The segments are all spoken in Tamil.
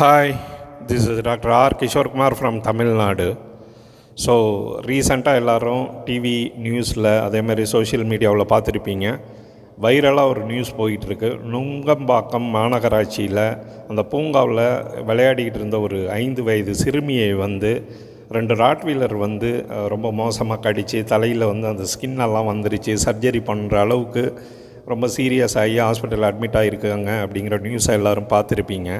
Hi this is doctor R Kishorekumar from Tamil Nadu so ரீசண்டாக எல்லோரும் டிவி நியூஸில் அதேமாதிரி சோஷியல் மீடியாவில் பார்த்துருப்பீங்க. வைரலாக ஒரு நியூஸ் போயிட்டுருக்கு. நுங்கம்பாக்கம் மாநகராட்சியில் அந்த பூங்காவில் விளையாடிக்கிட்டு இருந்த ஒரு ஐந்து வயது சிறுமியை வந்து ரெண்டு ராட்வீலர் வந்து ரொம்ப மோசமாக கடித்து தலையில் வந்து அந்த ஸ்கின் எல்லாம் வந்துருச்சு. சர்ஜரி பண்ணுற அளவுக்கு ரொம்ப சீரியஸ் ஆகி ஹாஸ்பிட்டல் அட்மிட் ஆகிருக்காங்க அப்படிங்கிற நியூஸை எல்லோரும் பார்த்துருப்பீங்க.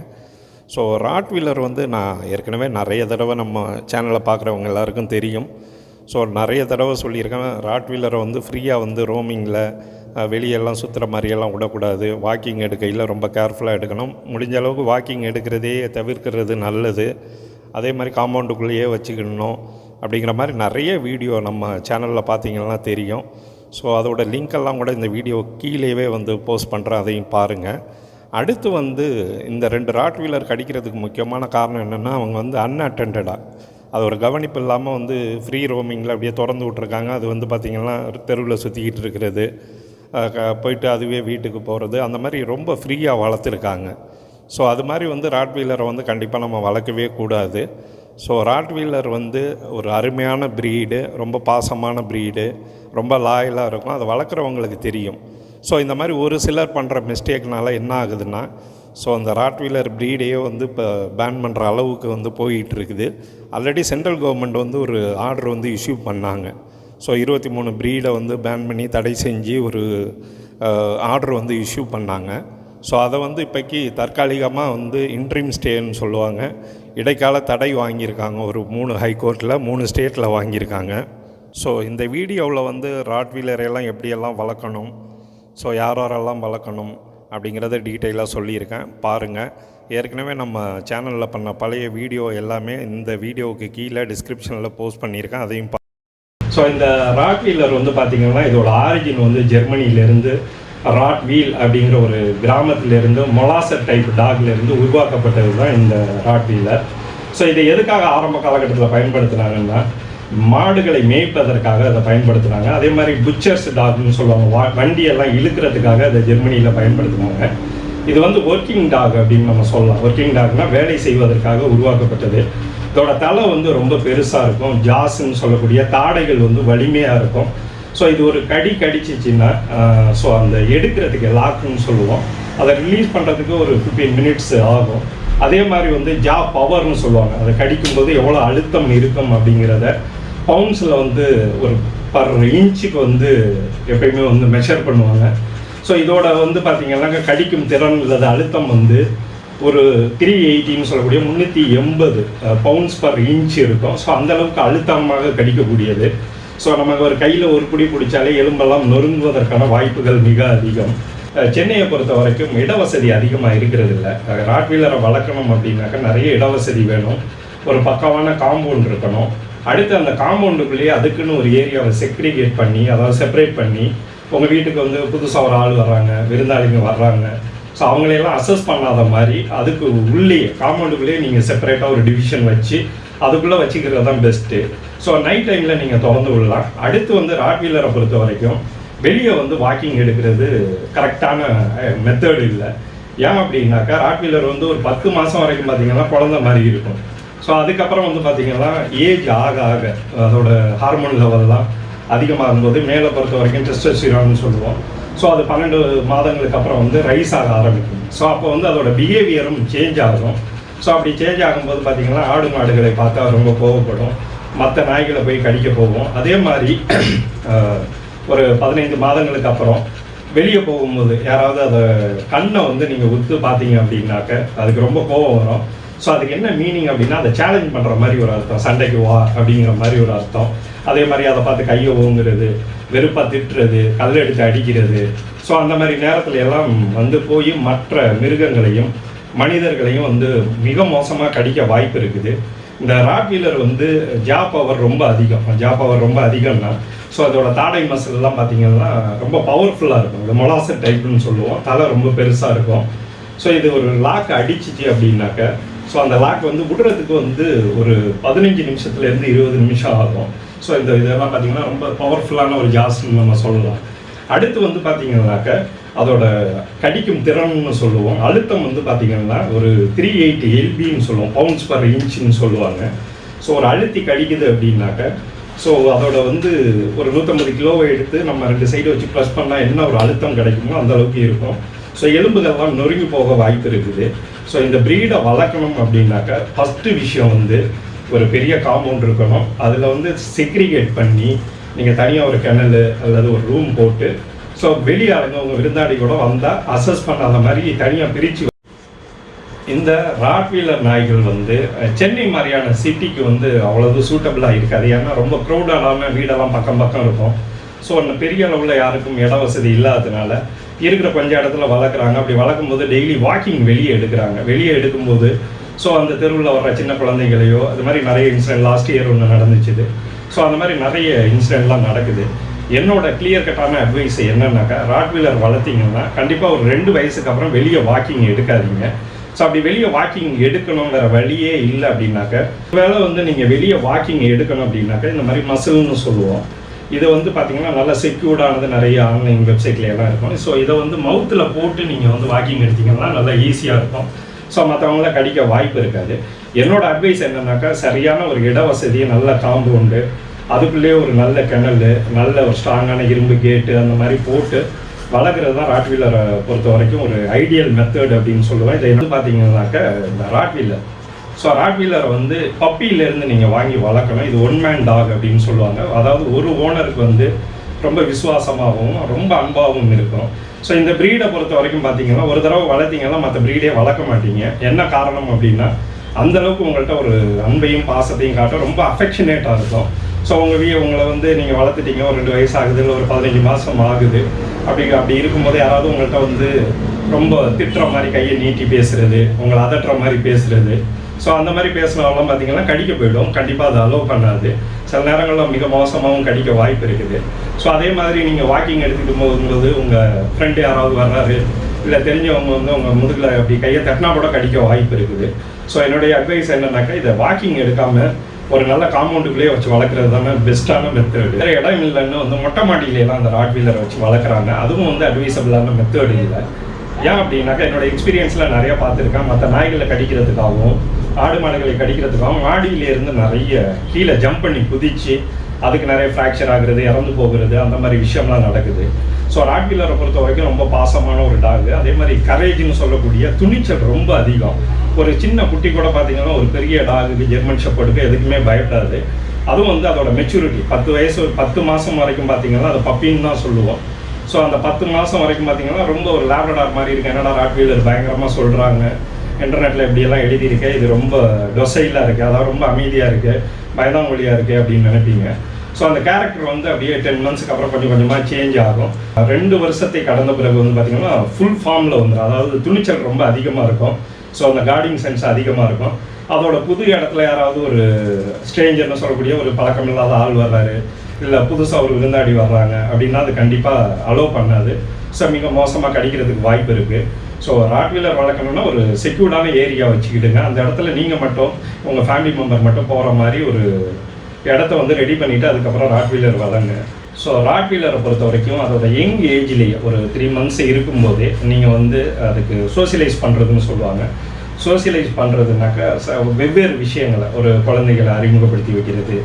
ஸோ ராட்வீலர் வந்து நான் ஏற்கனவே நிறைய தடவை நம்ம சேனலை பார்க்குறவங்க எல்லாருக்கும் தெரியும். ஸோ நிறைய தடவை சொல்லியிருக்கேன். ராட்வீலரை வந்து ஃப்ரீயாக வந்து ரோமிங்கில் வெளியெல்லாம் சுற்றுற மாதிரியெல்லாம் விடக்கூடாது. வாக்கிங் எடுக்கையில் ரொம்ப கேர்ஃபுல்லாக எடுக்கணும். முடிஞ்ச அளவுக்கு வாக்கிங் எடுக்கிறதே தவிர்க்கிறது நல்லது. அதே மாதிரி காம்பவுண்டுக்குள்ளேயே வச்சுக்கணும். அப்படிங்கிற மாதிரி நிறைய வீடியோ நம்ம சேனலில் பார்த்தீங்கன்னா தெரியும். ஸோ அதோட லிங்க் எல்லாம் கூட இந்த வீடியோ கீழேவே வந்து போஸ்ட் பண்ணுறேன் அதையும் பாருங்கள் அடுத்து வந்து இந்த ரெண்டு ராட் வீலர் கடிக்கிறதுக்கு முக்கியமான காரணம் என்னென்னா அவங்க வந்து அன்அட்டண்டடாக அது ஒரு கவனிப்பு இல்லாமல் வந்து ஃப்ரீ ரோமிங்கில் அப்படியே திறந்து விட்ருக்காங்க அது வந்து பார்த்திங்கன்னா தெருவில் சுற்றிக்கிட்டு இருக்கிறது. க- போயிட்டு அதுவே வீட்டுக்கு போகிறது அந்த மாதிரி ரொம்ப ஃப்ரீயாக வளர்த்துருக்காங்க. ஸோ அது மாதிரி வந்து ராட் வீலரை வந்து கண்டிப்பாக நம்ம வளர்க்கவே கூடாது. ஸோ ராட் வீலர் வந்து ஒரு அருமையான ப்ரீடு ரொம்ப பாசமான ப்ரீடு ரொம்ப லாயலாக இருக்கும். அதை வளர்க்குறவங்களுக்கு தெரியும். ஸோ இந்த மாதிரி ஒரு சிலர் பண்ணுற மிஸ்டேக்னால என்ன ஆகுதுன்னா ஸோ அந்த ராட்வீலர் ப்ரீடையே வந்து இப்போ பேன் பண்ணுற அளவுக்கு வந்து போயிட்டு இருக்குது ஆல்ரெடி சென்ட்ரல் கவர்மெண்ட் வந்து ஒரு ஆர்டர் வந்து இஷ்யூ பண்ணாங்க. ஸோ இருபத்தி மூணு ப்ரீடை வந்து பேன் பண்ணி தடை செஞ்சு ஒரு ஆர்டர் வந்து இஷ்யூ பண்ணாங்க. ஸோ அதை வந்து இப்போக்கி தற்காலிகமாக வந்து இன்ட்ரீம் ஸ்டேன்னு சொல்லுவாங்க. இடைக்கால தடை வாங்கியிருக்காங்க. ஒரு மூணு ஹைகோர்ட்டில் மூணு ஸ்டேட்டில் வாங்கியிருக்காங்க. ஸோ இந்த வீடியோவில் வந்து ராட்வீலரையெல்லாம் எப்படியெல்லாம் வளர்க்கணும் ஸோ யார் யாரெல்லாம் வளர்க்கணும் அப்படிங்கிறத டீட்டெயிலாக சொல்லியிருக்கேன். பாருங்கள் ஏற்கனவே நம்ம சேனலில் பண்ண பழைய வீடியோ எல்லாமே இந்த வீடியோவுக்கு கீழே டிஸ்கிரிப்ஷனில் போஸ்ட் பண்ணியிருக்கேன். அதையும் பா ஸோ இந்த ராட் வீலர் வந்து பார்த்தீங்கன்னா இதோட ஆரிஜின் வந்து ஜெர்மனியிலேருந்து ராட் வீல் அப்படிங்கிற ஒரு கிராமத்திலேருந்து மொலாசர் டைப் டாக்லேருந்து உருவாக்கப்பட்டது தான் இந்த ராட் வீலர் ஸோ இதை எதுக்காக ஆரம்ப காலகட்டத்தில் பயன்படுத்துனாங்கன்னா மாடுகளை மேய்ப்பதற்காக அதை பயன்படுத்துனாங்க. அதே மாதிரி புச்சர்ஸ் டாக்னு சொல்லுவாங்க. வா வண்டியெல்லாம் இழுக்கிறதுக்காக அதை ஜெர்மனியில் பயன்படுத்துனாங்க. இது வந்து ஒர்க்கிங் டாக் அப்படின்னு நம்ம சொல்லலாம். ஒர்க்கிங் டாக்னா வேலை செய்வதற்காக உருவாக்கப்பட்டது. இதோட தலை வந்து ரொம்ப பெருசாக இருக்கும். ஜாஸ்ன்னு சொல்லக்கூடிய தாடைகள் வந்து வலிமையாக இருக்கும். ஸோ இது ஒரு கடி கடிச்சிச்சின்னா ஸோ அந்த எடுக்கிறதுக்கு லாக்குன்னு சொல்லுவோம். அதை ரிலீஸ் பண்ணுறதுக்கு ஒரு ஃபிஃப்டீன் மினிட்ஸ் ஆகும். அதே மாதிரி வந்து ஜா பவர்னு சொல்லுவாங்க. அதை கடிக்கும்போது எவ்வளோ அழுத்தம் இருக்கும் அப்படிங்கிறத பவுன்ஸில் வந்து ஒரு பர் இன்ச்சுக்கு வந்து எப்பயுமே வந்து மெஷர் பண்ணுவாங்க. ஸோ இதோட வந்து பார்த்தீங்கன்னா கடிக்கும் திறன் இல்லாத அழுத்தம் வந்து ஒரு த்ரீ எயிட்டின்னு சொல்லக்கூடிய முந்நூற்றி எண்பது பவுண்ட்ஸ் பர் இன்ச் இருக்கும். ஸோ அந்த அளவுக்கு அழுத்தமாக கடிக்கக்கூடியது. ஸோ நமக்கு ஒரு கையில் ஒரு பிடி பிடிச்சாலே எலும்பெல்லாம் நொறுங்குவதற்கான வாய்ப்புகள் மிக அதிகம். சென்னையை பொறுத்த வரைக்கும் இடவசதி அதிகமாக இருக்கிறது இல்லை ராட்வீலரை வளர்க்கணும் அப்படின்னாக்கா நிறைய இடவசதி வேணும். ஒரு பக்கமான காம்பவுண்ட் இருக்கணும். அடுத்து அந்த காம்பவுண்டுக்குள்ளேயே அதுக்குன்னு ஒரு ஏரியாவை செக்ரிகேட் பண்ணி அதாவது செப்பரேட் பண்ணி உங்கள் வீட்டுக்கு வந்து புதுசாக ஒரு ஆள் வர்றாங்க விருந்தாளிங்க வர்றாங்க. ஸோ அவங்களையெல்லாம் அசஸ் பண்ணாத மாதிரி அதுக்கு உள்ளே காம்பவுண்டுக்குள்ளேயே நீங்கள் செப்பரேட்டாக ஒரு டிவிஷன் வச்சு அதுக்குள்ளே வச்சுக்கிறது தான் பெஸ்ட்டு ஸோ நைட் டைமில் நீங்கள் திறந்து விடலாம். அடுத்து வந்து ராட்வீலரை பொறுத்த வரைக்கும் வெளியே வந்து வாக்கிங் எடுக்கிறது கரெக்டான மெத்தடு இல்லை. ஏன் அப்படின்னாக்கா ராட்வீலர் வந்து ஒரு பத்து மாதம் வரைக்கும் பார்த்தீங்கன்னா குழந்த மாதிரி இருக்கும். ஸோ அதுக்கப்புறம் வந்து பார்த்திங்கன்னா ஏஜ் ஆக ஆக அதோட ஹார்மோன் லெவல்லாம் அதிகமாக இருந்தது. மேலே பொறுத்த வரைக்கும் டெஸ்டோஸ்டிரான்னு சொல்லுவோம். ஸோ அது பன்னெண்டு மாதங்களுக்கு அப்புறம் வந்து ரைஸ் ஆக ஆரம்பிக்கும் ஸோ அப்போ வந்து அதோட பிஹேவியரும் சேஞ்ச் ஆகும். ஸோ அப்படி சேஞ்ச் ஆகும்போது பார்த்தீங்கன்னா ஆடு மாடுகளை பார்த்தா ரொம்ப கோவப்படும். மற்ற நாய்களை போய் கடிக்க போவோம் அதே மாதிரி ஒரு பதினைந்து மாதங்களுக்கு அப்புறம் வெளியே போகும்போது யாராவது அதை கண்ணை வந்து நீங்கள் உத்து பார்த்தீங்க அப்படின்னாக்க அதுக்கு ரொம்ப கோவம் வரும். ஸோ அதுக்கு என்ன மீனிங் அப்படின்னா அதை சேலஞ்ச் பண்ணுற மாதிரி ஒரு அர்த்தம். சண்டைக்கு வா அப்படிங்கிற மாதிரி ஒரு அர்த்தம். அதே மாதிரி அதை பார்த்து கையை ஓங்குறது வெறுப்பாக திட்டுறது கல் எடுத்து அடிக்கிறது. ஸோ அந்த மாதிரி நேரத்தில் எல்லாம் வந்து போய் மற்ற மிருகங்களையும் மனிதர்களையும் வந்து மிக மோசமாக கடிக்க வாய்ப்பு இருக்குது. இந்த ராட்வீலர் வந்து ஜா பவர் ரொம்ப அதிகம். ஜா பவர் ரொம்ப அதிகம்னா ஸோ அதோட தாடை மசில்லாம் பார்த்தீங்கன்னா ரொம்ப பவர்ஃபுல்லாக இருக்கும். இந்த மொலாசர் டைப்னு சொல்லுவோம். தலை ரொம்ப பெருசாக இருக்கும். ஸோ இது ஒரு லாக் அடிச்சிச்சு அப்படின்னாக்க ஸோ அந்த லாக் வந்து விடுறதுக்கு வந்து ஒரு பதினஞ்சு நிமிஷத்துலேருந்து இருபது நிமிஷம் ஆகும். ஸோ இந்த இதெல்லாம் பார்த்தீங்கன்னா ரொம்ப பவர்ஃபுல்லான ஒரு ஜாஸ்ன்னு நம்ம சொல்லலாம். அடுத்து வந்து பார்த்தீங்கன்னாக்க அதோட கடிக்கும் திறன்னு சொல்லுவோம். அழுத்தம் வந்து பார்த்தீங்கன்னா ஒரு த்ரீ எயிட்டி எல்பின்னு சொல்லுவோம். பவுண்ட்ஸ் பர் இன்ச்சுன்னு சொல்லுவாங்க. ஸோ ஒரு அழுத்தி கடிக்குது அப்படின்னாக்க ஸோ அதோட வந்து ஒரு நூற்றம்பது கிலோவை எடுத்து நம்ம ரெண்டு சைடு வச்சு ப்ரெஸ் பண்ணால் என்ன ஒரு அழுத்தம் கிடைக்குமோ அந்த அளவுக்கு இருக்கும். ஸோ எலும்புகள்லாம் நொறுங்கி போக வாய்ப்பு இருக்குது. ஸோ இந்த ப்ரீடை வளர்க்கணும் அப்படின்னாக்க ஃபஸ்ட்டு விஷயம் வந்து ஒரு பெரிய காம்பவுண்ட் இருக்கணும். அதில் வந்து செக்ரிகேட் பண்ணி நீங்கள் தனியாக ஒரு கிணல் அல்லது ஒரு ரூம் போட்டு ஸோ வெளியாளுங்க உங்கள் விருந்தாடி கூட வந்தால் அசஸ் பண்ணாத மாதிரி தனியாக பிரித்து இந்த ராட்வீலர் நாய்கள் வந்து சென்னை மாதிரியான சிட்டிக்கு வந்து அவ்வளவு சூட்டபிளாக இருக்காது. ஏன்னா ரொம்ப க்ரௌடான வீடெல்லாம் பக்கம் பக்கம் இருக்கும். ஸோ அந்த பெரிய அளவில் யாருக்கும் இட வசதி இல்லாததுனால இருக்கிற கொஞ்ச இடத்துல வளர்க்குறாங்க. அப்படி வளர்க்கும் போது டெய்லி வாக்கிங் வெளியே எடுக்கிறாங்க. வெளியே எடுக்கும்போது ஸோ அந்த தெருவில் வர்ற சின்ன குழந்தைகளையோ அது மாதிரி நிறைய இன்சிடென்ட் லாஸ்ட் இயர் ஒன்று நடந்துச்சுது. ஸோ அந்த மாதிரி நிறைய இன்சிடென்ட்லாம் நடக்குது. என்னோட கிளியர் கட்டான அட்வைஸ் என்னன்னாக்கா ராட்வீலர் வளர்த்தீங்கன்னா கண்டிப்பாக ஒரு ரெண்டு வயசுக்கு அப்புறம் வெளியே வாக்கிங் எடுக்காதீங்க. ஸோ அப்படி வெளியே வாக்கிங் எடுக்கணுங்கிற வழியே இல்லை அப்படின்னாக்க வேலை வந்து நீங்கள் வெளியே வாக்கிங் எடுக்கணும் அப்படின்னாக்க இந்த மாதிரி மசில்னு சொல்லுவோம். இது வந்து பார்த்தீங்கன்னா நல்லா செக்யூர்டானது நிறைய ஆன்லைன் வெப்சைட்ல எல்லாம் இருக்கும். ஸோ இதை வந்து மவுத்தில் போட்டு நீங்கள் வந்து வாக்கிங் எடுத்தீங்கன்னா நல்லா ஈஸியாக இருக்கும். ஸோ மற்றவங்கள கடிக்க வாய்ப்பு இருக்காது. என்னோட அட்வைஸ் என்னன்னாக்கா சரியான ஒரு இட வசதி நல்ல காம்பவுண்டு அதுக்குள்ளேயே ஒரு நல்ல கிணல் நல்ல ஒரு ஸ்ட்ராங்கான இரும்பு கேட்டு அந்த மாதிரி போட்டு வளர்க்குறது தான் ராட்வீலரை பொறுத்த வரைக்கும் ஒரு ஐடியல் மெத்தட் அப்படின்னு சொல்லுவேன். இதை என்ன பார்த்தீங்கன்னாக்கா இந்த ராட்வீலர் ஸோ ராட்வீலர் வந்து பப்பியிலேருந்து நீங்கள் வாங்கி வளர்க்கணும் இது ஒன் மேன் டாக் அப்படின்னு சொல்லுவாங்க. அதாவது ஒரு ஓனருக்கு வந்து ரொம்ப விசுவாசமாகவும் ரொம்ப அன்பாகவும் இருக்கும். ஸோ இந்த ப்ரீடை பொறுத்த வரைக்கும் பார்த்தீங்கன்னா ஒரு தடவை வளர்த்தீங்கன்னா மற்ற ப்ரீடே வளர்க்க மாட்டீங்க. என்ன காரணம் அப்படின்னா அந்தளவுக்கு உங்கள்கிட்ட ஒரு அன்பையும் பாசத்தையும் காட்ட ரொம்ப அஃபெக்ஷனேட்டாக இருக்கும். ஸோ உங்கள் வீ உங்களை வந்து நீங்கள் வளர்த்துட்டீங்க. ஒரு ரெண்டு வயசு ஆகுது இல்லை ஒரு பதினஞ்சு மாதம் ஆகுது. அப்படி அப்படி இருக்கும்போது யாராவது உங்கள்கிட்ட வந்து ரொம்ப திட்டுற மாதிரி கையை நீட்டி பேசுறது உங்களை அதட்டுற மாதிரி பேசுறது. ஸோ அந்த மாதிரி பேசினாலும் பார்த்தீங்கன்னா கடிக்க போயிடும். கண்டிப்பாக அதை அலோவ் பண்ணாது. சில நேரங்களில் மிக மோசமாகவும் கடிக்க வாய்ப்பு இருக்குது. ஸோ அதே மாதிரி நீங்கள் வாக்கிங் எடுத்துக்கிட்டு போகும்போது உங்கள் ஃப்ரெண்டு யாராவது வர்றாரு இல்லை தெரிஞ்சவங்க வந்து உங்கள் முதுகில் அப்படி கையை தட்டினா கூட கடிக்க வாய்ப்பு இருக்குது. ஸோ என்னுடைய அட்வைஸ் என்னன்னாக்கா இதை வாக்கிங் எடுக்காமல் ஒரு நல்ல காம்பவுண்டுக்குள்ளேயே வச்சு வளர்க்குறது தானே பெஸ்ட்டான மெத்தடு வேறு இடம் இல்லைன்னு வந்து மொட்டை மாடியிலலாம் அந்த ராட் வீலரை வச்சு வளர்க்குறாங்க. அதுவும் வந்து அட்வைசபிளான மெத்தடு இல்லை. ஏன் அப்படின்னாக்கா என்னோட எக்ஸ்பீரியன்ஸில் நிறையா பார்த்துருக்கேன். மற்ற நாய்களை கடிக்கிறதுக்காகவும் ஆடு மாடுகளை கடிக்கிறதுக்காகவும் மாடியிலேருந்து நிறைய கீழே ஜம்ப் பண்ணி குதிச்சு அதுக்கு நிறைய ஃப்ராக்சர் ஆகுறது இறந்து போகிறது அந்த மாதிரி விஷயம்லாம் நடக்குது. ஸோ ராட்வீலரை பொறுத்த வரைக்கும் ரொம்ப பாசமான ஒரு டாக் அதே மாதிரி கரேஜ்னு சொல்லக்கூடிய துணிச்சல் ரொம்ப அதிகம். ஒரு சின்ன குட்டி கூட பார்த்தீங்கன்னா ஒரு பெரிய டாகுக்கு ஜெர்மன் ஷெப்பர்டுக்கு எதுக்குமே பயப்படாது. அதுவும் வந்து அதோட மெச்சூரிட்டி பத்து வயசு பத்து மாதம் வரைக்கும் பார்த்தீங்கன்னா அது பப்பின்னு தான் சொல்லுவோம். ஸோ அந்த பத்து மாதம் வரைக்கும் பார்த்தீங்கன்னா ரொம்ப ஒரு லேப்ரடார் மாதிரி இருக்கு. என்னடா ராட்வீலர் பயங்கரமாக சொல்கிறாங்க இன்டர்நெட்டில் இப்படியெல்லாம் எழுதியிருக்கேன். இது ரொம்ப டொசைலாக இருக்குது அதாவது ரொம்ப அமைதியாக இருக்குது பயந்தாங்கொழியாக இருக்குது அப்படின்னு நினைப்பீங்க. ஸோ அந்த கேரக்டர் வந்து அப்படியே டென் மந்த்ஸ்க்கு அப்புறம் கொஞ்சம் கொஞ்சமாக சேஞ்ச் ஆகும். ரெண்டு வருஷத்தை கடந்த பிறகு வந்து பார்த்திங்கன்னா ஃபுல் ஃபார்மில் வந்துடும் அதாவது துணிச்சல் ரொம்ப அதிகமாக இருக்கும். ஸோ அந்த கார்டிங் சென்ஸ் அதிகமாக இருக்கும். அதோட புது இடத்துல யாராவது ஒரு ஸ்ட்ரேஞ்சர்னு சொல்லக்கூடிய ஒரு பழக்கம் இல்லாத ஆள் வர்றாரு. இல்லை புதுசாக ஒரு விருந்தாடி வர்றாங்க அப்படின்னா அது கண்டிப்பாக அலோவ் பண்ணாது. ஸோ மிக மோசமாக கடிக்கிறதுக்கு வாய்ப்பு இருக்குது ஸோ ராட்வீலர் வளர்க்கணும்னா ஒரு செக்யூர்டான ஏரியா வச்சுக்கிடுங்க. அந்த இடத்துல நீங்கள் மட்டும் உங்கள் ஃபேமிலி மெம்பர் மட்டும் போகிற மாதிரி ஒரு இடத்த வந்து ரெடி பண்ணிவிட்டு அதுக்கப்புறம் ராட்வீலர் வளங்க ஸோ ராட்வீலரை பொறுத்த வரைக்கும் அதோட யங் ஏஜ்லேயே ஒரு த்ரீ மந்த்ஸ் இருக்கும்போதே நீங்கள் வந்து அதுக்கு சோசியலைஸ் பண்ணுறதுன்னு சொல்லுவாங்க. சோசியலைஸ் பண்ணுறதுனாக்கா வெவ்வேறு விஷயங்களை ஒரு குழந்தைகளை அறிமுகப்படுத்தி வைக்கிறது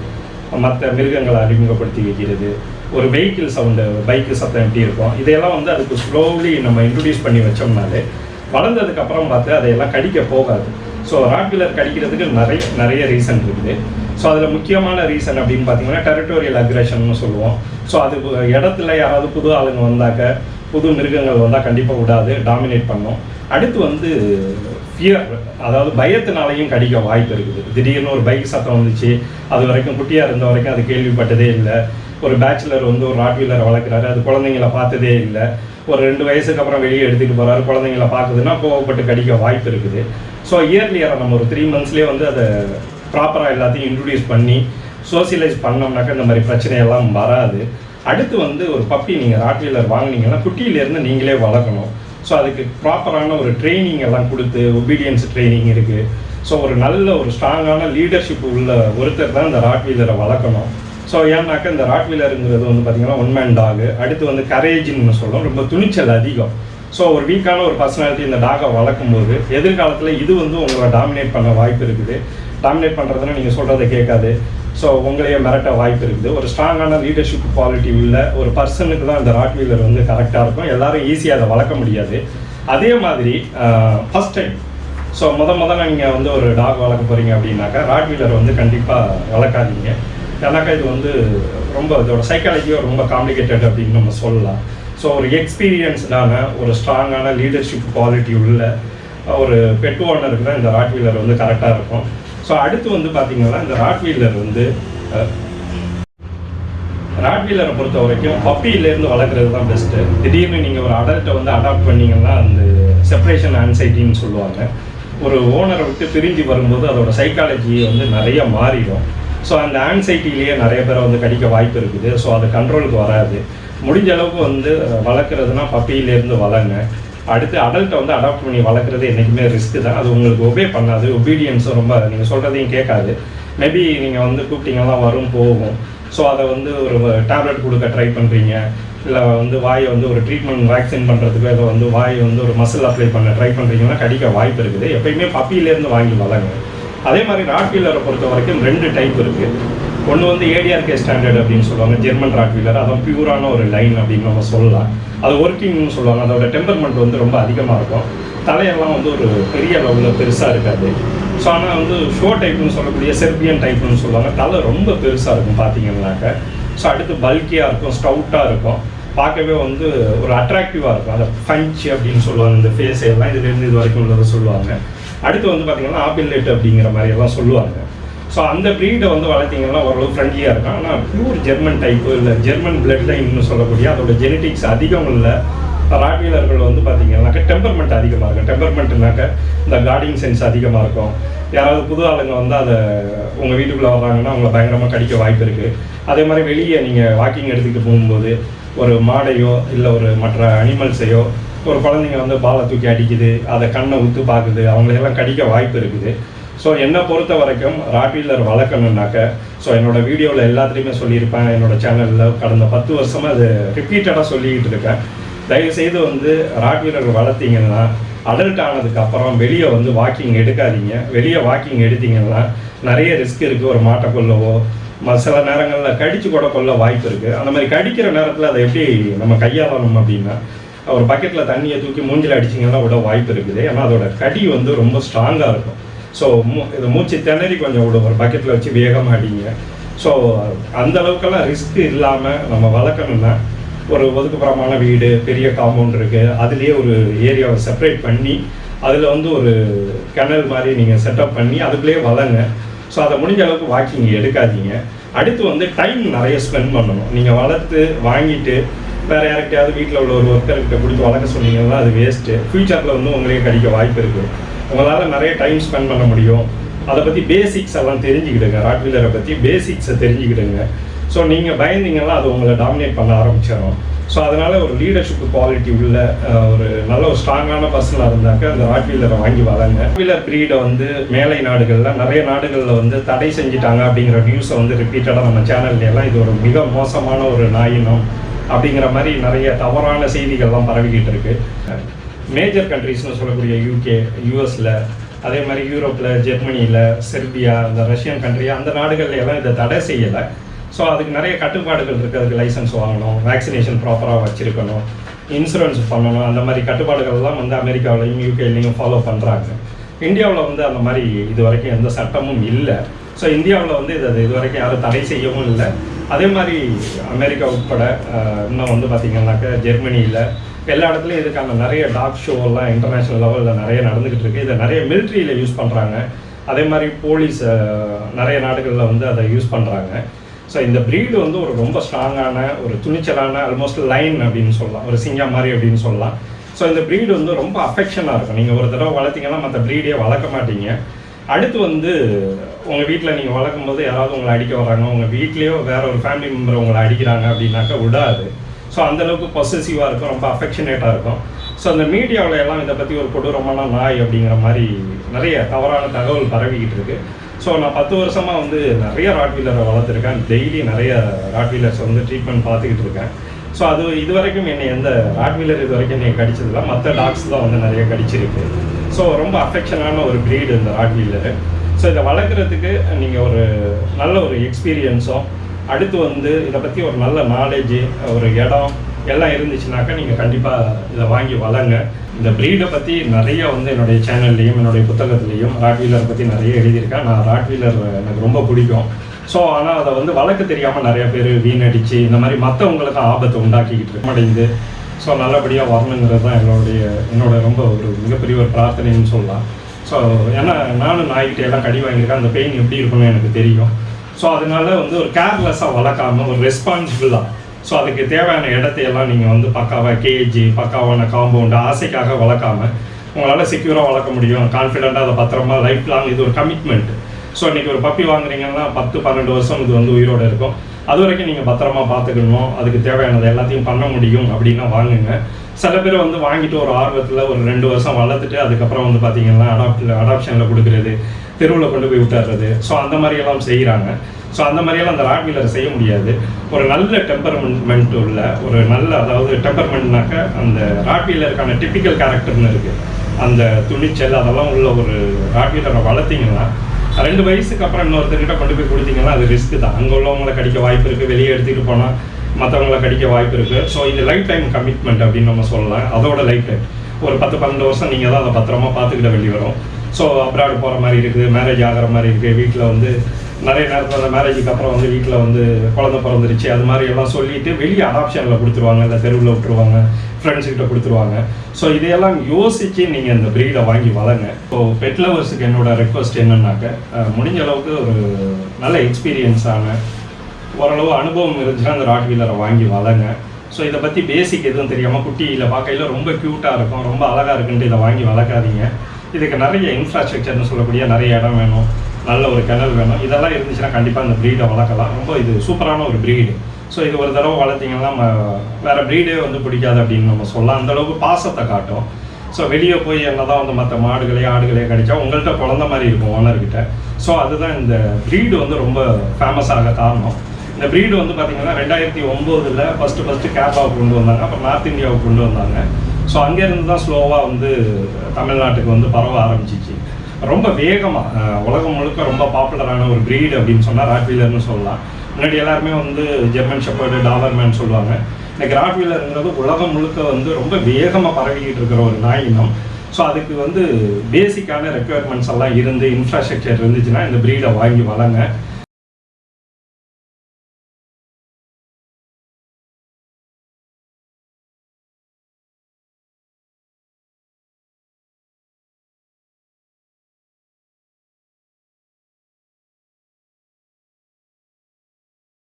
மற்ற மிருகங்களை அறிமுகப்படுத்தி வைக்கிறது ஒரு வெஹிக்கிள் சவுண்டு பைக்கு சத்தம் எப்படி இருக்கும்? இதையெல்லாம் வந்து அதுக்கு ஸ்லோலி நம்ம இன்ட்ரடியூஸ் பண்ணி வச்சோம்னாலே வளர்ந்ததுக்கப்புறம் பார்த்து அதையெல்லாம் கடிக்க போகாது. ஸோ ராட்விலர் கடிக்கிறதுக்கு நிறைய நிறைய ரீசன் இருக்குது. ஸோ அதில் முக்கியமான ரீசன் அப்படின்னு பார்த்தீங்கன்னா டெரிட்டோரியல் அக்ரேஷன்னு சொல்லுவோம். ஸோ அது இடத்துல யாராவது புது ஆளுங்க வந்தாக்க புது மிருகங்கள் வந்தால் கண்டிப்பாக விடாது டாமினேட் பண்ணும். அடுத்து வந்து ஃபியர் அதாவது பயத்தினாலையும் கடிக்க வாய்ப்பு இருக்குது. திடீர்னு ஒரு பைக் சத்தம் வந்துச்சு அது வரைக்கும் குட்டியாக இருந்த வரைக்கும் அது கேள்விப்பட்டதே இல்லை. ஒரு பேச்சுலர் வந்து ஒரு ராட்வீலர் வளர்க்குறாரு. அது குழந்தைங்கள பார்த்ததே இல்லை. ஒரு ரெண்டு வயசுக்கு அப்புறம் வெளியே எடுத்துகிட்டு போகிறாரு குழந்தைங்கள பார்க்குதுன்னா கோவப்பட்டு கடிக்க வாய்ப்பு இருக்குது. ஸோ இயர்லியராக நம்ம ஒரு த்ரீ மந்த்ஸ்லேயே வந்து அதை ப்ராப்பராக எல்லாத்தையும் இன்ட்ரடியூஸ் பண்ணி சோசியலைஸ் பண்ணோம்னாக்கா இந்த மாதிரி பிரச்சனையெல்லாம் வராது. அடுத்து வந்து ஒரு பப்பி நீங்கள் ராட்வீலர் வாங்குனீங்கன்னா குட்டியிலேருந்து நீங்களே வளர்க்கணும். ஸோ அதுக்கு ப்ராப்பரான ஒரு ட்ரைனிங் எல்லாம் கொடுத்து ஒபீடியன்ஸ் ட்ரைனிங் இருக்குது ஸோ ஒரு நல்ல ஒரு ஸ்ட்ராங்கான லீடர்ஷிப் உள்ள ஒருத்தர் தான் இந்த ராட்வீலரை வளர்க்கணும். ஸோ ஏன்னாக்கா இந்த ராட்வீலருங்கிறது வந்து பார்த்தீங்கன்னா ஒன் மேன் டாகு அடுத்து வந்து கரேஜின்னு சொல்லுவோம் ரொம்ப துணிச்சல் அதிகம். ஸோ ஒரு வீக்கான ஒரு பர்சனாலிட்டி இந்த டாகை வளர்க்கும் போது எதிர்காலத்தில் இது வந்து உங்களை டாமினேட் பண்ண வாய்ப்பு இருக்குது. டாமினேட் பண்ணுறதுன்னு நீங்கள் சொல்கிறத கேட்காது. ஸோ உங்களையே மிரட்ட வாய்ப்பு இருக்குது. ஒரு ஸ்ட்ராங்கான லீடர்ஷிப் குவாலிட்டி உள்ள ஒரு பர்சனுக்கு தான் இந்த ராட் வீலர் வந்து கரெக்டாக இருக்கும். எல்லாரும் ஈஸியாக அதை வளர்க்க முடியாது. அதே மாதிரி ஃபஸ்ட் டைம் ஸோ முத முதல்ல நீங்கள் வந்து ஒரு டாக் வளர்க்க போகிறீங்க அப்படின்னாக்கா ராட் வீலர் வந்து கண்டிப்பாக வளர்க்காதீங்க. ஏன்னாக்கா இது வந்து ரொம்ப இதோட சைக்காலஜியோ ரொம்ப காம்ப்ளிகேட்டட் அப்படின்னு நம்ம சொல்லலாம். ஸோ ஒரு எக்ஸ்பீரியன்ஸ்டான ஒரு ஸ்ட்ராங்கான லீடர்ஷிப் குவாலிட்டி உள்ள ஒரு பெட் ஓனருக்கு தான் இந்த ராட் வீலர் வந்து கரெக்டாக இருக்கும். ஸோ அடுத்து வந்து பார்த்தீங்கன்னா இந்த ராட் வீலர் வந்து ராட் வீலரை பொறுத்த வரைக்கும் பப்பியிலேருந்து வளர்க்குறது தான் பெஸ்ட்டு திடீர்னு நீங்கள் ஒரு அடல்ட்டை வந்து அடாப்ட் பண்ணீங்கன்னா அந்த செப்பரேஷன் ஆன்சைட்டின்னு சொல்லுவாங்க. ஒரு ஓனரை விட்டு பிரிஞ்சு வரும்போது அதோட சைக்காலஜி வந்து நிறைய மாறிடும். ஸோ அந்த ஆன்சைட்டிலேயே நிறைய பேரை வந்து கடிக்க வாய்ப்பு இருக்குது. ஸோ அது கண்ட்ரோலுக்கு வராது. முடிஞ்ச அளவுக்கு வந்து வளர்க்குறதுனா பப்பியிலேருந்து வளருங்க. அடுத்து அடல்ட்டை வந்து அடாப்ட் பண்ணி வளர்க்குறது என்றைக்குமே ரிஸ்க்கு தான். அது உங்களுக்கு ஒபே பண்ணாது. ஒபீடியன்ஸும் ரொம்ப நீங்கள் சொல்கிறதையும் கேட்காது. மேபி நீங்கள் வந்து கூப்பிட்டீங்கன்னா வரும் போகும். ஸோ அதை வந்து ஒரு டேப்லெட் கொடுக்க ட்ரை பண்ணுறீங்க இல்லை வந்து வாயை வந்து ஒரு ட்ரீட்மெண்ட் வேக்சின் பண்ணுறதுக்கு ஏதோ வந்து வாயை வந்து ஒரு மசில் அப்ளை பண்ண ட்ரை பண்ணுறீங்கன்னா கடிக்க வாய்ப்பு இருக்குது. எப்பயுமே பப்பியிலேருந்து வாங்கி வளங்க அதே மாதிரி ராட்வீலரை பொறுத்த வரைக்கும் ரெண்டு டைப் இருக்குது ஒன்று வந்து ஏடிஆர்கே ஸ்டாண்டர்ட் அப்படின்னு சொல்லுவாங்க. ஜெர்மன் ராட்வீலர் அதான் பியூரான ஒரு லைன் அப்படின்னு நம்ம சொல்லலாம். அது ஒர்க்கிங்னு சொல்லுவாங்க. அதோட டெம்பர்மெண்ட் வந்து ரொம்ப அதிகமாக இருக்கும். தலையெல்லாம் வந்து ஒரு பெரிய லெவலில் பெருசாக இருக்காது. ஸோ ஆனால் வந்து ஷோ டைப்னு சொல்லக்கூடிய செர்பியன் டைப்னு சொல்லுவாங்க. தலை ரொம்ப பெருசாக இருக்கும் பார்த்தீங்கன்னாக்க ஸோ அடுத்து பல்கியாக இருக்கும் ஸ்டவுட்டாக இருக்கும். பார்க்கவே வந்து ஒரு அட்ராக்டிவாக இருக்கும். அந்த ஃபஞ்ச் அப்படின்னு சொல்லுவாங்க. இந்த ஃபேஸ் எல்லாம் இதுலேருந்து இது வரைக்கும் உள்ளதை சொல்லுவாங்க. அடுத்து வந்து பார்த்தீங்கன்னா ஆப்பிள்லேட் அப்படிங்கிற மாதிரி எல்லாம் சொல்லுவாங்க. ஸோ அந்த ப்ரீடை வந்து வளர்த்தீங்கன்னா ஓரளவு ஃப்ரெண்ட்லியாக இருக்கும். ஆனால் பியூர் ஜெர்மன் டைப்பு இல்லை ஜெர்மன் பிளட் லைன்னு சொல்லக்கூடிய அதோட ஜெனட்டிக்ஸ் அதிகம் இல்லை. ராட்வீலர்கள் வந்து பார்த்தீங்கன்னாக்கா டெம்பர்மெண்ட் அதிகமாக இருக்கும். டெம்பர்மெண்ட்னாக்க இந்த கார்டிங் சென்ஸ் அதிகமாக இருக்கும். யாராவது புது ஆளுங்க வந்து அதை உங்கள் வீட்டுக்குள்ளே வர்றாங்கன்னா அவங்கள பயங்கரமாக கடிக்க வாய்ப்பு இருக்குது அதே மாதிரி வெளியே நீங்கள் வாக்கிங் எடுத்துக்கிட்டு போகும்போது ஒரு மாடையோ இல்லை ஒரு மற்ற அனிமல்ஸையோ ஒரு குழந்தைங்க வந்து பாலை தூக்கி அடிக்குது அதை கண்ணை ஊத்து பார்க்குது அவங்களையெல்லாம் கடிக்க வாய்ப்பு இருக்குது. ஸோ என்னை பொறுத்த வரைக்கும் ராட்வீலர் வளர்க்கணுன்னாக்க ஸோ என்னோட வீடியோவில் எல்லாத்துலேயுமே சொல்லியிருப்பேன் என்னோடய சேனலில் கடந்த பத்து வருஷமாக அது ரிப்பீட்டடாக சொல்லிக்கிட்டு இருக்கேன். தயவுசெய்து வந்து ராட்வீலர் வளர்த்தீங்கன்னா அடல்ட் ஆனதுக்கு அப்புறம் வெளியே வந்து வாக்கிங் எடுக்காதீங்க. வெளியே வாக்கிங் எடுத்தீங்கன்னா நிறைய ரிஸ்க் இருக்குது ஒரு மாட்டை கொள்ளவோ ம- சில நேரங்களில் கடிச்சு கூட கொள்ள வாய்ப்பு இருக்குது அந்த மாதிரி கடிக்கிற நேரத்தில் அதை எப்படி நம்ம கையாளணும் அப்படின்னா ஒரு பக்கெட்டில் தண்ணியை தூக்கி மூஞ்சில் அடிச்சிங்கன்னா விட வாய்ப்பு இருக்குது. ஏன்னா அதோட கடி வந்து ரொம்ப ஸ்ட்ராங்காக இருக்கும். ஸோ மூ இது மூச்சு திணறி கொஞ்சம் விடும் ஒரு பக்கெட்டில் வச்சு வேகமாக அடிங்க. ஸோ அந்த அளவுக்கெல்லாம் ரிஸ்க் இல்லாமல் நம்ம வளர்க்கணும்னா ஒரு ஒதுக்குப்புறமான வீடு பெரிய காம்பவுண்ட் இருக்குது அதுலேயே ஒரு ஏரியாவை செப்பரேட் பண்ணி அதில் வந்து ஒரு கிணல் மாதிரி நீங்கள் செட்டப் பண்ணி அதுக்குள்ளேயே வளங்க ஸோ அதை முடிஞ்ச அளவுக்கு வாக்கிங் எடுக்காதீங்க. அடுத்து வந்து டைம் நிறைய ஸ்பெண்ட் பண்ணணும். நீங்கள் வளர்த்து வாங்கிட்டு வேறு யாருக்கிட்டையாவது வீட்டில் உள்ள ஒரு ஒர்க்கர்கிட்ட பிடிச்சி வளர்க்க சொன்னீங்கன்னா அது வேஸ்ட்டு ஃப்யூச்சரில் வந்து உங்களே கடிக்க வாய்ப்பு இருக்குது உங்களால் நிறைய டைம் ஸ்பெண்ட் பண்ண முடியும். அதை பற்றி பேசிக்ஸ் எல்லாம் தெரிஞ்சுக்கிடுங்க. ராட்வீலரை பற்றி பேசிக்ஸை தெரிஞ்சுக்கிடுங்க. ஸோ நீங்கள் பயந்தீங்கன்னா அது உங்களை டாமினேட் பண்ண ஆரம்பிச்சிடும் ஸோ அதனால் ஒரு லீடர்ஷிப் குவாலிட்டி உள்ள ஒரு நல்ல ஒரு ஸ்ட்ராங்கான பர்சனாக இருந்தாக்க அந்த ராட்வீலரை வாங்கி வராங்க ராட்வீலர் பிரீடை வந்து மேலை நாடுகளில் நிறைய நாடுகளில் வந்து தடை செஞ்சிட்டாங்க அப்படிங்கிற நியூஸை வந்து ரிப்பீட்டடாக நம்ம சேனல்ல எல்லாம் இது ஒரு மிக மோசமான ஒரு நாயினம். அப்படிங்கிற மாதிரி நிறைய தவறான செய்திகள்லாம் பரவிக்கிட்டு இருக்கு. மேஜர் கண்ட்ரிஸ்னு சொல்லக்கூடிய யூகே யூஎஸில் அதே மாதிரி யூரோப்பில் ஜெர்மனியில் செர்பியா இந்த ரஷ்யன் கண்ட்ரி அந்த நாடுகள்ல எல்லாம் இதை தடை செய்யலை. ஸோ அதுக்கு நிறைய கட்டுப்பாடுகள் இருக்குது அதுக்கு லைசன்ஸ் வாங்கணும் வேக்சினேஷன் ப்ராப்பராக வச்சுருக்கணும் இன்சூரன்ஸ் பண்ணணும் அந்த மாதிரி கட்டுப்பாடுகள்லாம் வந்து அமெரிக்காவிலையும் யூகேலையும் ஃபாலோ பண்ணுறாங்க இந்தியாவில் வந்து அந்த மாதிரி இது வரைக்கும் எந்த சட்டமும் இல்லை. ஸோ இந்தியாவில் வந்து இதை இது வரைக்கும் யாரும் தடை செய்யவும் இல்லை. அதே மாதிரி அமெரிக்கா உட்பட இன்னும் வந்து பார்த்திங்கன்னாக்கா ஜெர்மனியில் எல்லா இடத்துலையும் இதுக்கான நிறைய டாக் ஷோலாம் இன்டர்நேஷ்னல் லெவலில் நிறைய நடந்துக்கிட்டு இருக்கு. இதை நிறைய மிலிட்ரியில் யூஸ் பண்ணுறாங்க அதே மாதிரி போலீஸ் நிறைய நாடுகளில் வந்து அதை யூஸ் பண்ணுறாங்க ஸோ இந்த ப்ரீடு வந்து ஒரு ரொம்ப ஸ்ட்ராங்கான ஒரு துணிச்சலான ஆல்மோஸ்ட் லைன் அப்படின்னு சொல்லலாம். ஒரு சிங்கம் மாதிரி அப்படின்னு சொல்லலாம். ஸோ இந்த ப்ரீடு வந்து ரொம்ப அஃபெக்ஷனாக இருக்கும். நீங்கள் ஒரு தடவை வளர்த்தீங்கன்னா மற்ற ப்ரீடே வளர்க்க மாட்டீங்க. அடுத்து வந்து உங்கள் வீட்டில் நீங்கள் வளர்க்கும் போது யாராவது உங்களை அடிக்க வராங்க உங்கள் வீட்லேயோ வேற ஒரு ஃபேமிலி மெம்பர் உங்களை அடிக்கிறாங்க அப்படின்னாக்கா விடாது. ஸோ அந்தளவுக்கு பொசசிவாக இருக்கும் ரொம்ப அஃபெக்ஷனேட்டாக இருக்கும். ஸோ அந்த மீடியாவில் எல்லாம் இதை பற்றி ஒரு கொடூரமான நாய் அப்படிங்கிற மாதிரி நிறைய தவறான தகவல் பரவிக்கிட்டு இருக்கு. ஸோ நான் பத்து வருஷமாக வந்து நிறைய ராட்வீலரை வளர்த்துருக்கேன். டெய்லி நிறைய ராட்வீலர்ஸ் வந்து ட்ரீட்மெண்ட் பார்த்துக்கிட்டு இருக்கேன். ஸோ அது இது வரைக்கும் என்னை எந்த ராட்வீலர் இது வரைக்கும் என்னை கடிச்சதில்லை. மற்ற டாக்ஸ் தான் வந்து நிறைய கடிச்சிருக்கு. ஸோ ரொம்ப அஃபெக்ஷனான ஒரு ப்ரீடு இந்த ராட்வீலரு ஸோ இதை வளர்க்குறதுக்கு நீங்கள் ஒரு நல்ல ஒரு எக்ஸ்பீரியன்ஸும் அடுத்து வந்து இதை பற்றி ஒரு நல்ல நாலேஜு ஒரு இடம் எல்லாம் இருந்துச்சுனாக்கா நீங்கள் கண்டிப்பாக இதை வாங்கி வளங்க இந்த ப்ரீடை பற்றி நிறைய வந்து என்னுடைய சேனல்லையும் என்னுடைய புத்தகத்துலேயும் ராட்வீலரை பற்றி நிறைய எழுதியிருக்கேன். நான் ராட்வீலர் எனக்கு ரொம்ப பிடிக்கும். ஸோ ஆனால் அதை வந்து வளர்க்க தெரியாமல் நிறைய பேர் வீணடிச்சு இந்த மாதிரி மற்றவங்களுக்கு ஆபத்தை உண்டாக்கிக்கிட்டு இருக்க அடைந்து ஸோ நல்லபடியாக வரணுங்கிறது தான் என்னுடைய என்னோட ரொம்ப ஒரு மிகப்பெரிய ஒரு பிரார்த்தனைன்னு சொல்லலாம். ஸோ ஏன்னா நானும் நாய்கிட்ட எல்லாம் கடி வாங்கியிருக்கேன். அந்த பெயின் எப்படி இருக்கும்னு எனக்கு தெரியும். ஸோ அதனால வந்து ஒரு கேர்லெஸ்ஸாக வளர்க்காம ஒரு ரெஸ்பான்சிபிளாக ஸோ அதுக்கு தேவையான இடத்தையெல்லாம் நீங்கள் வந்து பக்காவாக கேஜி பக்காவான காம்பவுண்டு ஆசைக்காக வளர்க்காம உங்களால் செக்யூராக வளர்க்க முடியும். கான்ஃபிடெண்ட்டாக அதை பத்திரமா லைஃப் லாங் இது ஒரு கமிட்மெண்ட் ஸோ இன்றைக்கி ஒரு பப்பி வாங்குறீங்கன்னா பத்து பன்னெண்டு வருஷம் இது வந்து உயிரோடு இருக்கும். அது வரைக்கும் நீங்கள் பத்திரமா பார்த்துக்கணும். அதுக்கு தேவையானது எல்லாத்தையும் பண்ண முடியும் அப்படின்னா வாங்குங்க. சில பேர் வந்து வாங்கிட்டு ஒரு ஆர்வத்தில் ஒரு ரெண்டு வருஷம் வளர்த்துட்டு அதுக்கப்புறம் வந்து பார்த்தீங்கன்னா அடாப்ட் அடாப்ஷனில் கொடுக்குறது தெருவில் கொண்டு போய் விட்டுறது. ஸோ அந்த மாதிரியெல்லாம் செய்கிறாங்க ஸோ அந்த மாதிரியெல்லாம் அந்த ராட்வீலர் செய்ய முடியாது. ஒரு நல்ல டெம்பர்மெண்ட் உள்ள ஒரு நல்ல அதாவது டெம்பர்மெண்ட்னாக்க அந்த ராட்வீலருக்கான டிப்பிக்கல் கேரக்டர்னு இருக்குது அந்த துணிச்சல் அதெல்லாம் உள்ள ஒரு ராட்வீலரை வளர்த்திங்கன்னா ரெண்டு வயசுக்கு அப்புறம் இன்னொருத்தர்கிட்ட கொண்டு போய் கொடுத்தீங்கன்னா அது ரிஸ்க் தான். அங்கே உள்ளவங்களை கடிக்க வாய்ப்பு இருக்குது வெளியே எடுத்துகிட்டு போனால் மற்றவங்கள கடிக்க வாய்ப்பு இருக்குது ஸோ இது லைஃப் டைம் கமிட்மெண்ட் அப்படின்னு நம்ம சொல்லலாம். அதோட லைஃப் டைம் ஒரு பத்து பன்னெண்டு வருஷம் நீங்கள் தான் அதை பத்திரமா பார்த்துக்கிட்ட வேண்டி வரும். ஸோ அப்ராடு போகிற மாதிரி இருக்குது மேரேஜ் ஆகிற மாதிரி இருக்குது வீட்டில் வந்து நிறைய நேரத்தில் அந்த மேரேஜுக்கு அப்புறம் வந்து வீட்டில் வந்து குழந்தை பிறந்துருச்சு. அது மாதிரி எல்லாம் சொல்லிட்டு வெளியே அடாப்ஷனில் கொடுத்துருவாங்க. இல்லை தெருவில் விட்டுருவாங்க. ஃப்ரெண்ட்ஸ் கிட்ட கொடுத்துருவாங்க. ஸோ இதையெல்லாம் யோசித்து நீங்கள் இந்த ப்ரீடை வாங்கி வளங்க ஸோ பெட் லவர்ஸுக்கு என்னோடய ரெக்வஸ்ட் என்னன்னாக்க முடிஞ்ச அளவுக்கு ஒரு நல்ல எக்ஸ்பீரியன்ஸான ஓரளவு அனுபவம் இருந்துச்சுன்னா அந்த ராட் வீலரை வாங்கி வளங்க ஸோ இதை பற்றி பேசிக் எதுவும் தெரியாமல் குட்டியில் பார்க்கையில ரொம்ப க்யூட்டாக இருக்கும் ரொம்ப அழகாக இருக்குன்ட்டு இதை வாங்கி வளர்க்காதீங்க. இதுக்கு நிறைய இன்ஃப்ராஸ்ட்ரக்சர்னு சொல்லக்கூடிய நிறைய இடம் வேணும் நல்ல ஒரு கிணறு வேணும். இதெல்லாம் இருந்துச்சுன்னா கண்டிப்பாக இந்த ப்ரீடை வளர்க்கலாம். ரொம்ப இது சூப்பரான ஒரு ப்ரீடு ஸோ இது ஒரு தடவை வளர்த்திங்கன்னா நம்ம வேறு ப்ரீடே வந்து பிடிக்காது அப்படின்னு நம்ம சொல்லலாம். அந்த அளவுக்கு பாசத்தை காட்டும். ஸோ வெளியே போய் என்ன தான் வந்து மற்ற மாடுகளே ஆடுகளே கிடைச்சா உங்கள்கிட்ட குழந்த மாதிரி இருக்கும் ஓனர்கிட்ட ஸோ அதுதான் இந்த ப்ரீடு வந்து ரொம்ப ஃபேமஸ் ஆக காரணம். இந்த ப்ரீடு வந்து பார்த்திங்கன்னா ரெண்டாயிரத்தி ஒம்போதில் ஃபஸ்ட்டு ஃபஸ்ட்டு கேப்பாவுக்கு கொண்டு வந்தாங்க. அப்புறம் நார்த் இந்தியாவுக்கு கொண்டு வந்தாங்க. ஸோ அங்கேருந்து தான் ஸ்லோவாக வந்து தமிழ்நாட்டுக்கு வந்து பரவ ஆரம்பிச்சிச்சு. ரொம்ப வேகமாக உலகம் முழுக்க ரொம்ப பாப்புலரான ஒரு ப்ரீடு அப்படின்னு சொன்னால் ராட்வீலர்னு சொல்லலாம். முன்னாடி எல்லாருமே வந்து ஜெர்மன் ஷெப்பர்டு டாபர்மேன் சொல்லுவாங்க. இன்னைக்கு ராட்வீலருங்கிறது உலகம் முழுக்க வந்து ரொம்ப வேகமாக பரவிக்கிட்டு இருக்கிற ஒரு நாய் இனம். ஸோ அதுக்கு வந்து பேசிக்கான ரெக்குயர்மெண்ட்ஸ் எல்லாம் இருந்து இன்ஃப்ராஸ்ட்ரக்சர் இருந்துச்சுன்னா இந்த ப்ரீடை வாங்கி வளங்க